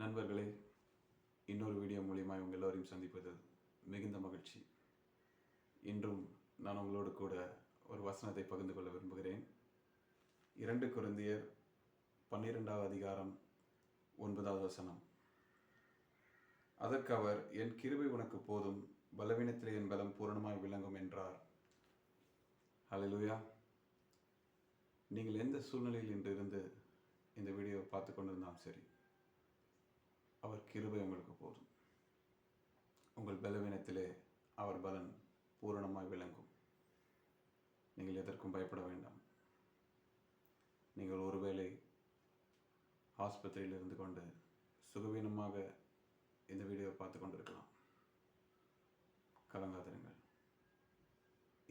நண்பர்களே இன்னொரு வீடியோ மூலியமாக உங்கள் எல்லோரையும் சந்திப்பது மிகுந்த மகிழ்ச்சி. இன்றும் நான் உங்களோடு கூட ஒரு வசனத்தை பகிர்ந்து கொள்ள விரும்புகிறேன். இரண்டு குருந்தியர் பன்னிரெண்டாவது அதிகாரம் ஒன்பதாவது வசனம். அதற்கு அவர் என் கிருபை உனக்கு போதும் பலவீனத்திலே என் பலம் பூரணமாய் விளங்கும் என்றார். ஹalleluya நீங்கள் எந்த சூழ்நிலையில் இன்று இருந்து இந்த வீடியோவை பார்த்து கொண்டிருந்தாலும் சரி அவர் கிருபை உங்களுக்கு போதும். உங்கள் பலவீனத்திலே அவர் பலன் பூரணமாய் விளங்கும். நீங்கள் எதற்கும் பயப்பட வேண்டாம். நீங்கள் ஒருவேளை ஆஸ்பத்திரியில் இருந்து கொண்டு சுகவீனமாக இந்த வீடியோவை பார்த்து கொண்டிருக்கலாம். கலங்காதிருங்கள்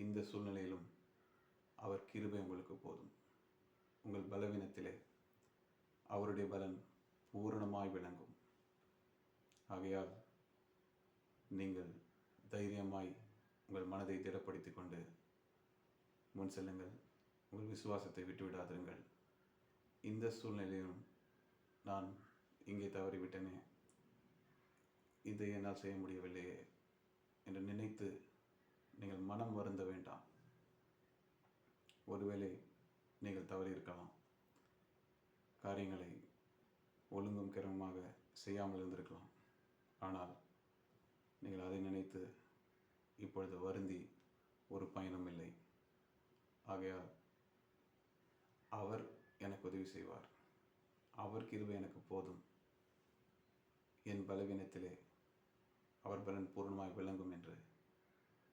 இந்த சூழ்நிலையிலும் அவர் கிருபை உங்களுக்கு போதும். உங்கள் பலவீனத்திலே அவருடைய பலன் பூரணமாய் விளங்கும். ஆகையால் நீங்கள் தைரியமாய் உங்கள் மனதை திடப்படுத்திக் கொண்டு முன் செல்லுங்கள். உங்கள் விசுவாசத்தை விட்டுவிடாதிருங்கள் இந்த சூழ்நிலையிலும் நான் இங்கே தவறிவிட்டேனே. இதை என்னால் செய்ய முடியவில்லையே என்று நினைத்து நீங்கள் மனம் வருந்த வேண்டாம். ஒருவேளை நீங்கள் தவறி இருக்கலாம் காரியங்களை ஒழுங்கும் கிரமமாக செய்யாமல் இருந்திருக்கலாம். ஆனால் நீங்கள் அதை நினைத்து இப்பொழுது வருந்தி ஒரு பயனும் இல்லை. ஆகையால் அவர் எனக்கு உதவி செய்வார். அவர் கிருபை எனக்கு போதும். என் பலவீனத்திலே அவர் பலன் பூர்ணமாய் விளங்கும் என்று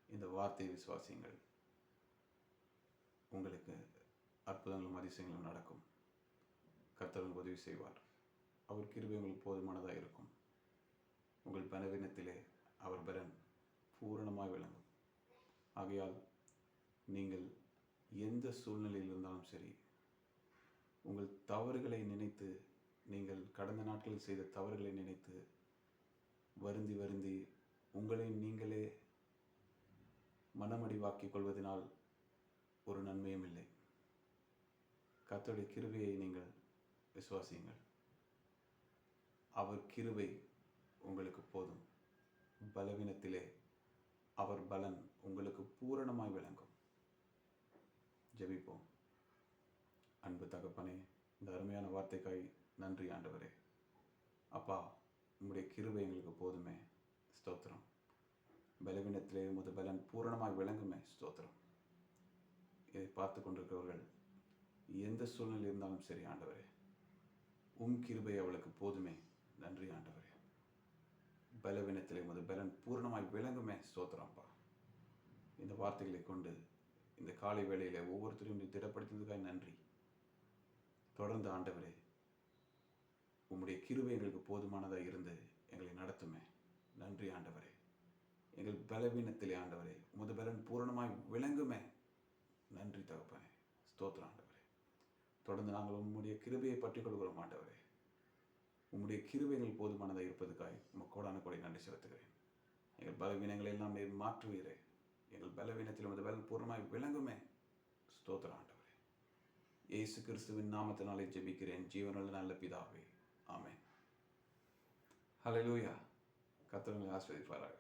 இந்த வார்த்தை விசுவாசியுங்கள். உங்களுக்கு அற்புதங்களும் அதிசயங்களும் நடக்கும். கர்த்தர் உதவி செய்வார். அவர் கிருபை உங்களுக்கு போதுமானதாக இருக்கும். உங்கள் பலவீனத்திலே அவர் பலன் பூரணமாய் விளங்கும். ஆகையால் நீங்கள் எந்த சூழ்நிலையில் இருந்தாலும் சரி உங்கள் தவறுகளை நினைத்து நீங்கள் கடந்த நாட்களில் செய்த தவறுகளை நினைத்து வருந்தி வருந்தி உங்களை நீங்களே மனமடிவாக்கிக் கொள்வதனால் ஒரு நன்மையும் இல்லை. கத்தோடைய கிருவையை நீங்கள் விசுவாசியுங்கள். அவர் கிருவை உங்களுக்கு பலவீனத்திலே அவர் பலன் உங்களுக்கு பூரணமாய் விளங்கும். ஜெபிப்போம். அன்பு தகப்பனே இந்த அருமையான வார்த்தைக்காய் நன்றி ஆண்டவரே. அப்பா உங்களுடைய கிருபை எங்களுக்கு போதுமே. ஸ்தோத்திரம். பலவீனத்திலே உமது பலன் பூரணமாய் விளங்குமே. ஸ்தோத்திரம். இதை பார்த்து கொண்டிருக்கிறவர்கள் எந்த சூழ்நிலை இருந்தாலும் சரி ஆண்டவரே உம் கிருபை அவளுக்கு போதுமே. நன்றி ஆண்டவரே. பலவீனத்திலே உமது பலன் பூர்ணமாய் விளங்குமே. ஸ்தோத்திரம்ப்பா இந்த வார்த்தைகளை கொண்டு இந்த காலை வேளையில் ஒவ்வொருத்தரையும் நீ திடப்படுத்தினதுக்காக நன்றி. தொடர்ந்து ஆண்டவரே உம்முடைய கிருவை எங்களுக்கு போதுமானதாக இருந்து எங்களை நடத்துமே. நன்றி ஆண்டவரே. எங்கள் பலவீனத்திலே ஆண்டவரே உமது பலன் பூரணமாய் விளங்குமே. நன்றி தகப்பனே. ஸ்தோத்திரம் ஆண்டவரே. தொடர்ந்து நாங்கள் உம்முடைய கிருபையை பற்றி கொள்கிறோம் ஆண்டவரே. உம்முடைய கிருவைகள் போதுமானதாக இருப்பதுக்காய் உங்கள் கோடான கொடை நன்றி செலுத்துகிறேன். எங்கள் பலவீனங்களை எல்லாம் நீர் மாற்றுவீரே. எங்கள் பலவீனத்தில் உமது பலன் பூர்ணமாய் விளங்குமே. ஸ்தோத்திர ஆண்டவரே. இயேசு கிறிஸ்துவின் நாமத்தினாலே ஜெபிக்கிறேன். ஜீவனுள்ள நல்ல பிதாவே. ஆமே ஹலோ கர்த்தர் உங்களை ஆசீர்வதிப்பாராக.